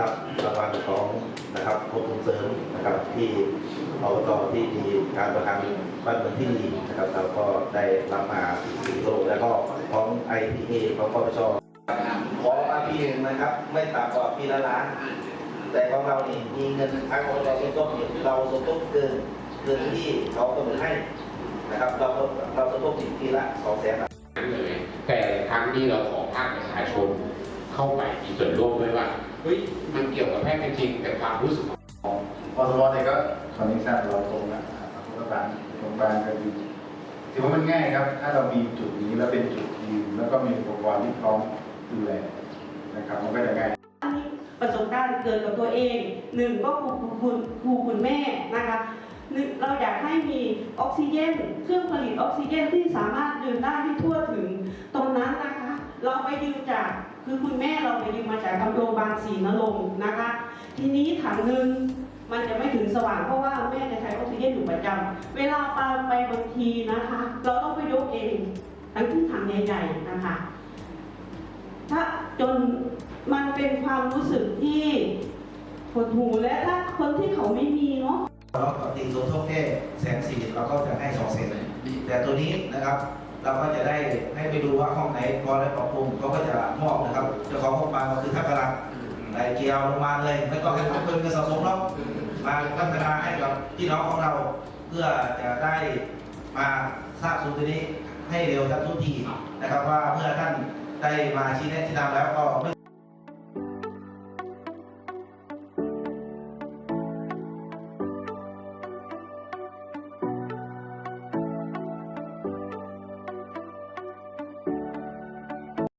รับรางวัลของนะครับกรมส่งเสริมนะครับที่อบตที่มีการประทานบ้านเมืองที่ดีนะครับเราก็ได้รับมาสี่โลแล้วก็ของ IPA ของปปชขอมาปีหนึ่งนะครับ ไม่ต่ำกว่าปีละล้าน แต่ของเรานี่มีเงินทางอบตสมทบเนี่ยเราสมทบเกินเกินที่เขากำหนดให้นะครับเราเราสมทบถึงปีละสองแสนนั้นเลยแต่ครั้งนี้เราขอภาคประชาชน เข้าไปมีส่วนร่วมด้วยว่าเฮ้ยมันเกี่ยวกับแพทย์จริงๆแต่ความรู้สึกของพอสมเนี่ยก็ตอนนี้ทราบเราตรงนะครับรัฐบาลโรงพยาบาลก็ดีถือว่ามันง่ายครับ ถ้าเรามีจุดนี้แล้วเป็นจุดยืนแล้วก็มีอุปกรณ์ที่พร้อมดูแลนะครับมันก็จะง่ายประสบการณ์เกิดกับตัวเองหนึ่งก็ครูคุณครูคุณแม่นะคะหนึ่งเราอยากให้มีออกซิเจนเครื่องผลิตออกซิเจนที่สามารถดื่มได้ให้ทั่วถึงตรงนั้นนะคะ เราไปยืมจากคือคุณแม่เราไปยืมมาจากโรงพยาบาลศรีนรงค์นะคะ ทีนี้ถังหนึ่งมันจะไม่ถึงสว่างเพราะว่าแม่จะใช้ออกซิเจนอยู่ประจำเวลาปาไปบางทีนะคะ เราต้องไปยกเองทั้งที่ถังใหญ่ๆนะคะถ้าจนมันเป็นความรู้สึกที่หดหูและถ้าคนที่เขาไม่มีเนาะเราปกติสมทบแค่แสนสี่เราก็จะให้สองแสนแต่ตัวนี้นะครับ เราก็จะได้ให้ไปดูว่าห้องไหนพอได้ปรับปรุงเขาก็จะมอบนะครับเจ้าของโรงพยาบาลก็คือท่านกำลังไอเกียวลงมาเลยไม่ต้องให้เขาเพิ่มเงินสะสมหรอกมาพัฒนาให้กับพี่น้องของเรา เพื่อจะได้มาสร้างศูนย์ตัวนี้ให้เร็วทันทุกทีนะครับว่าเมื่อท่านได้มาชี้แนะชี้นำแล้วก็ไม่